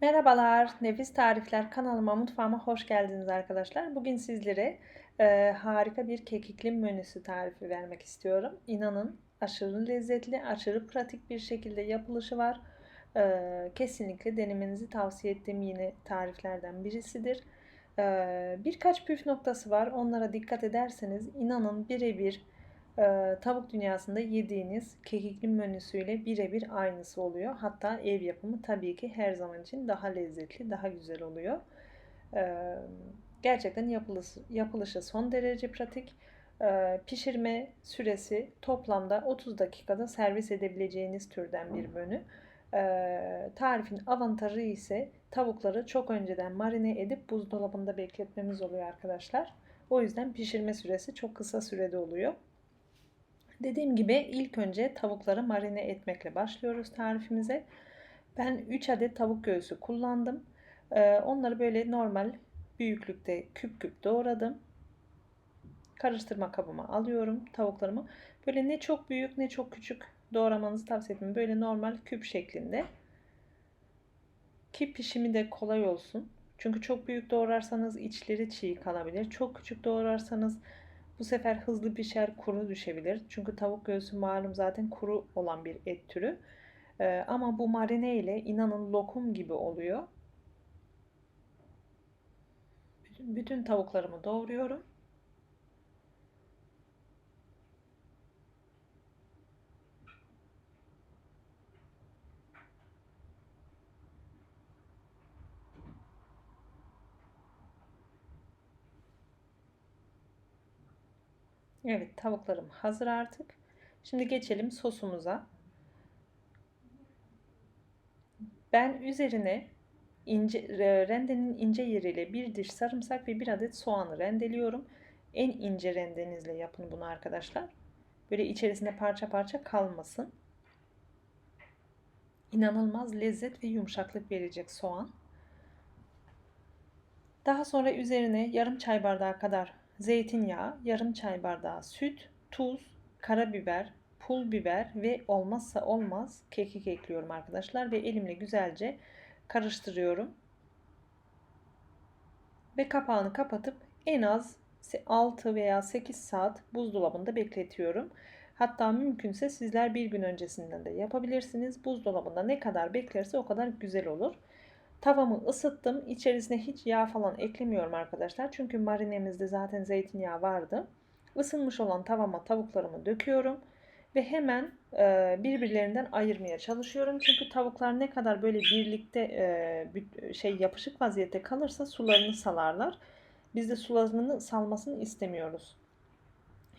Merhabalar, Nefis Tarifler kanalıma, mutfağıma hoş geldiniz arkadaşlar. Bugün sizlere e, harika bir kekikli menüsü tarifi vermek istiyorum. İnanın aşırı lezzetli, aşırı pratik bir şekilde yapılışı var. E, kesinlikle denemenizi tavsiye ettiğim yine tariflerden birisidir. E, birkaç püf noktası var. Onlara dikkat ederseniz inanın birebir e, tavuk dünyasında yediğiniz kekikli menüsüyle birebir aynısı oluyor. Hatta ev yapımı tabii ki her zaman için daha lezzetli, daha güzel oluyor. E, gerçekten yapılışı, yapılışı son derece pratik. E, pişirme süresi toplamda 30 dakikada servis edebileceğiniz türden bir menü. E, tarifin avantajı ise tavukları çok önceden marine edip buzdolabında bekletmemiz oluyor arkadaşlar. O yüzden pişirme süresi çok kısa sürede oluyor. Dediğim gibi ilk önce tavukları marine etmekle başlıyoruz tarifimize. Ben 3 adet tavuk göğsü kullandım. Ee, onları böyle normal büyüklükte küp küp doğradım. Karıştırma kabıma alıyorum tavuklarımı. Böyle ne çok büyük ne çok küçük doğramanızı tavsiye ederim. Böyle normal küp şeklinde. Ki pişimi de kolay olsun. Çünkü çok büyük doğrarsanız içleri çiğ kalabilir. Çok küçük doğrarsanız bu sefer hızlı pişer, kuru düşebilir. Çünkü tavuk göğsü malum zaten kuru olan bir et türü. Ee, ama bu marine ile inanın lokum gibi oluyor. Bütün, bütün tavuklarımı doğruyorum. Evet tavuklarım hazır artık. Şimdi geçelim sosumuza. Ben üzerine ince, rendenin ince yeriyle bir diş sarımsak ve bir adet soğanı rendeliyorum. En ince rendenizle yapın bunu arkadaşlar. Böyle içerisinde parça parça kalmasın. İnanılmaz lezzet ve yumuşaklık verecek soğan. Daha sonra üzerine yarım çay bardağı kadar zeytinyağı, yarım çay bardağı süt, tuz, karabiber, pul biber ve olmazsa olmaz kekik ekliyorum arkadaşlar ve elimle güzelce karıştırıyorum. Ve kapağını kapatıp en az 6 veya 8 saat buzdolabında bekletiyorum. Hatta mümkünse sizler bir gün öncesinden de yapabilirsiniz. Buzdolabında ne kadar beklerse o kadar güzel olur. Tavamı ısıttım. İçerisine hiç yağ falan eklemiyorum arkadaşlar. Çünkü marinemizde zaten zeytinyağı vardı. Isınmış olan tavama tavuklarımı döküyorum. Ve hemen e, birbirlerinden ayırmaya çalışıyorum. Çünkü tavuklar ne kadar böyle birlikte e, şey yapışık vaziyette kalırsa sularını salarlar. Biz de sularını salmasını istemiyoruz.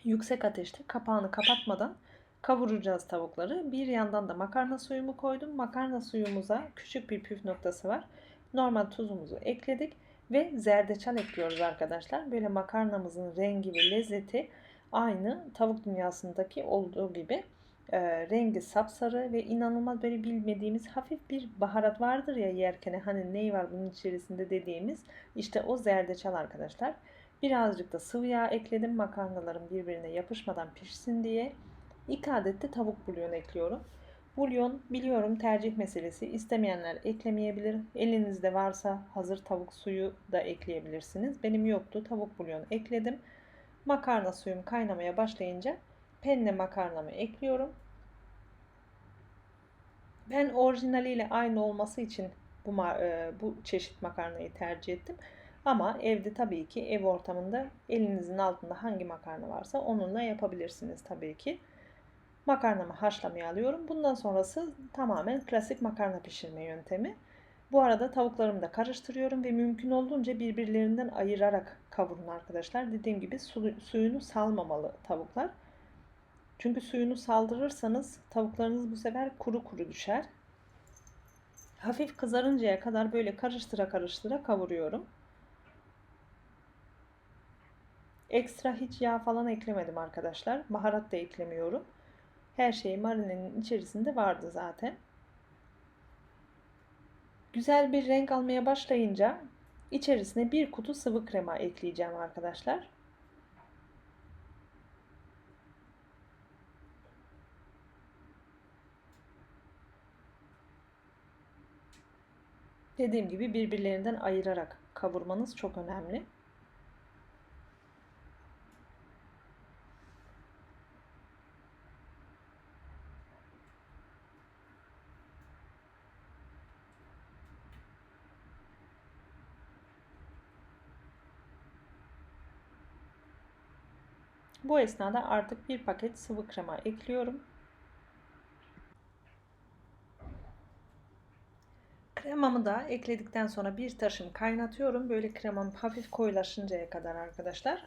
Yüksek ateşte kapağını kapatmadan kavuracağız tavukları. Bir yandan da makarna suyumu koydum. Makarna suyumuza küçük bir püf noktası var. Normal tuzumuzu ekledik ve zerdeçal ekliyoruz arkadaşlar. Böyle makarnamızın rengi ve lezzeti aynı tavuk dünyasındaki olduğu gibi e, rengi sapsarı ve inanılmaz böyle bilmediğimiz hafif bir baharat vardır ya yerken hani ney var bunun içerisinde dediğimiz işte o zerdeçal arkadaşlar. Birazcık da sıvı yağ ekledim makarnalarım birbirine yapışmadan pişsin diye. 2 adet de tavuk bulyon ekliyorum. Bulyon biliyorum tercih meselesi. İstemeyenler eklemeyebilir. Elinizde varsa hazır tavuk suyu da ekleyebilirsiniz. Benim yoktu. Tavuk bulyon ekledim. Makarna suyum kaynamaya başlayınca penne makarnamı ekliyorum. Ben orijinaliyle aynı olması için bu, e, bu çeşit makarnayı tercih ettim. Ama evde tabii ki ev ortamında elinizin altında hangi makarna varsa onunla yapabilirsiniz tabii ki. Makarnamı haşlamaya alıyorum. Bundan sonrası tamamen klasik makarna pişirme yöntemi. Bu arada tavuklarımı da karıştırıyorum ve mümkün olduğunca birbirlerinden ayırarak kavurun arkadaşlar. Dediğim gibi su, suyunu salmamalı tavuklar. Çünkü suyunu saldırırsanız tavuklarınız bu sefer kuru kuru düşer. Hafif kızarıncaya kadar böyle karıştıra karıştıra kavuruyorum. Ekstra hiç yağ falan eklemedim arkadaşlar. Baharat da eklemiyorum. Her şey marinenin içerisinde vardı zaten. Güzel bir renk almaya başlayınca içerisine bir kutu sıvı krema ekleyeceğim arkadaşlar. Dediğim gibi birbirlerinden ayırarak kavurmanız çok önemli. Bu esnada artık bir paket sıvı krema ekliyorum. Kremamı da ekledikten sonra bir taşım kaynatıyorum. Böyle kremam hafif koyulaşıncaya kadar arkadaşlar.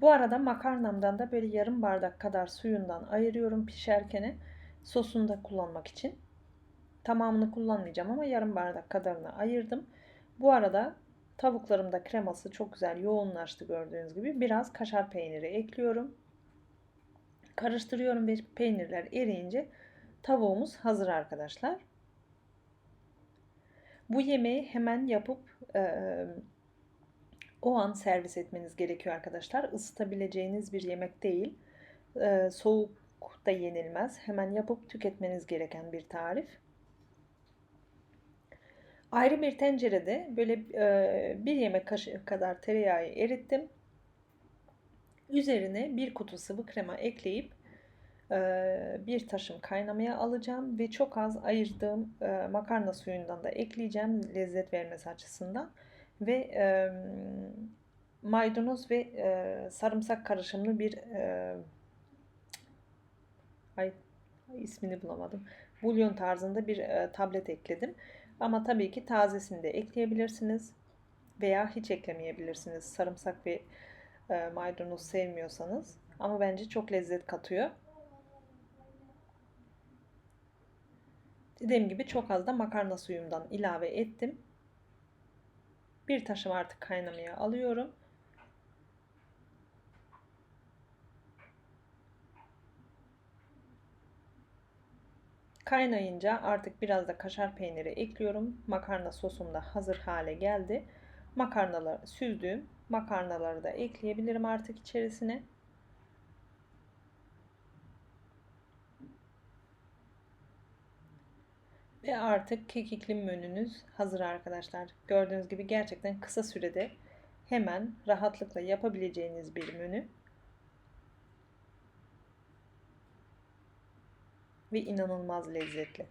Bu arada makarnamdan da böyle yarım bardak kadar suyundan ayırıyorum pişerken sosunu da kullanmak için. Tamamını kullanmayacağım ama yarım bardak kadarını ayırdım. Bu arada tavuklarımda kreması çok güzel yoğunlaştı gördüğünüz gibi. Biraz kaşar peyniri ekliyorum. Karıştırıyorum ve peynirler eriyince tavuğumuz hazır arkadaşlar. Bu yemeği hemen yapıp e, o an servis etmeniz gerekiyor arkadaşlar. Isıtabileceğiniz bir yemek değil. E, soğuk da yenilmez. Hemen yapıp tüketmeniz gereken bir tarif. Ayrı bir tencerede böyle e, bir yemek kaşığı kadar tereyağı erittim. Üzerine bir kutu sıvı krema ekleyip e, bir taşım kaynamaya alacağım ve çok az ayırdığım e, makarna suyundan da ekleyeceğim lezzet vermesi açısından ve e, maydanoz ve e, sarımsak karışımlı bir e, ay ismini bulamadım bulyon tarzında bir e, tablet ekledim. Ama tabii ki tazesini de ekleyebilirsiniz veya hiç eklemeyebilirsiniz. Sarımsak ve e, maydanoz sevmiyorsanız. Ama bence çok lezzet katıyor. Dediğim gibi çok az da makarna suyumdan ilave ettim. Bir taşım artık kaynamaya alıyorum. Kaynayınca artık biraz da kaşar peyniri ekliyorum. Makarna sosum da hazır hale geldi. Makarnaları süzdüğüm makarnaları da ekleyebilirim artık içerisine. Ve artık kekikli menünüz hazır arkadaşlar. Gördüğünüz gibi gerçekten kısa sürede hemen rahatlıkla yapabileceğiniz bir menü. Ve inanılmaz lezzetli.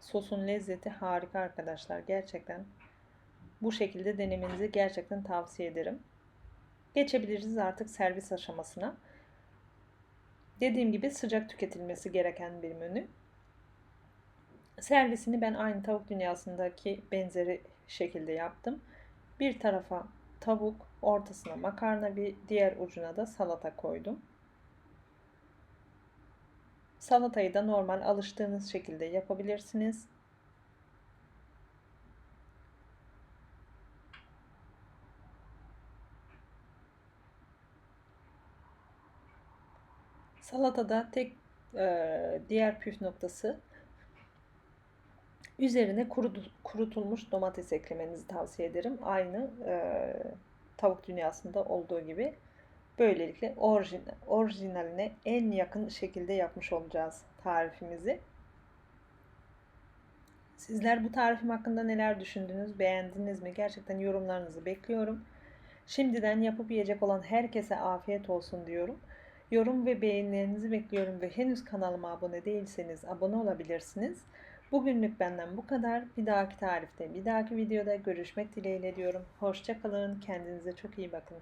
Sosun lezzeti harika arkadaşlar. Gerçekten bu şekilde denemenizi gerçekten tavsiye ederim. Geçebiliriz artık servis aşamasına. Dediğim gibi sıcak tüketilmesi gereken bir menü. Servisini ben aynı tavuk dünyasındaki benzeri şekilde yaptım. Bir tarafa tavuk, ortasına makarna bir diğer ucuna da salata koydum. Salatayı da normal alıştığınız şekilde yapabilirsiniz. Salatada tek e, diğer püf noktası Üzerine kurutulmuş domates eklemenizi tavsiye ederim. Aynı e, tavuk dünyasında olduğu gibi. Böylelikle orijin, orijinaline en yakın şekilde yapmış olacağız tarifimizi. Sizler bu tarifim hakkında neler düşündünüz? Beğendiniz mi? Gerçekten yorumlarınızı bekliyorum. Şimdiden yapıp yiyecek olan herkese afiyet olsun diyorum. Yorum ve beğenilerinizi bekliyorum ve henüz kanalıma abone değilseniz abone olabilirsiniz. Bugünlük benden bu kadar. Bir dahaki tarifte, bir dahaki videoda görüşmek dileğiyle diyorum. Hoşçakalın. Kendinize çok iyi bakın.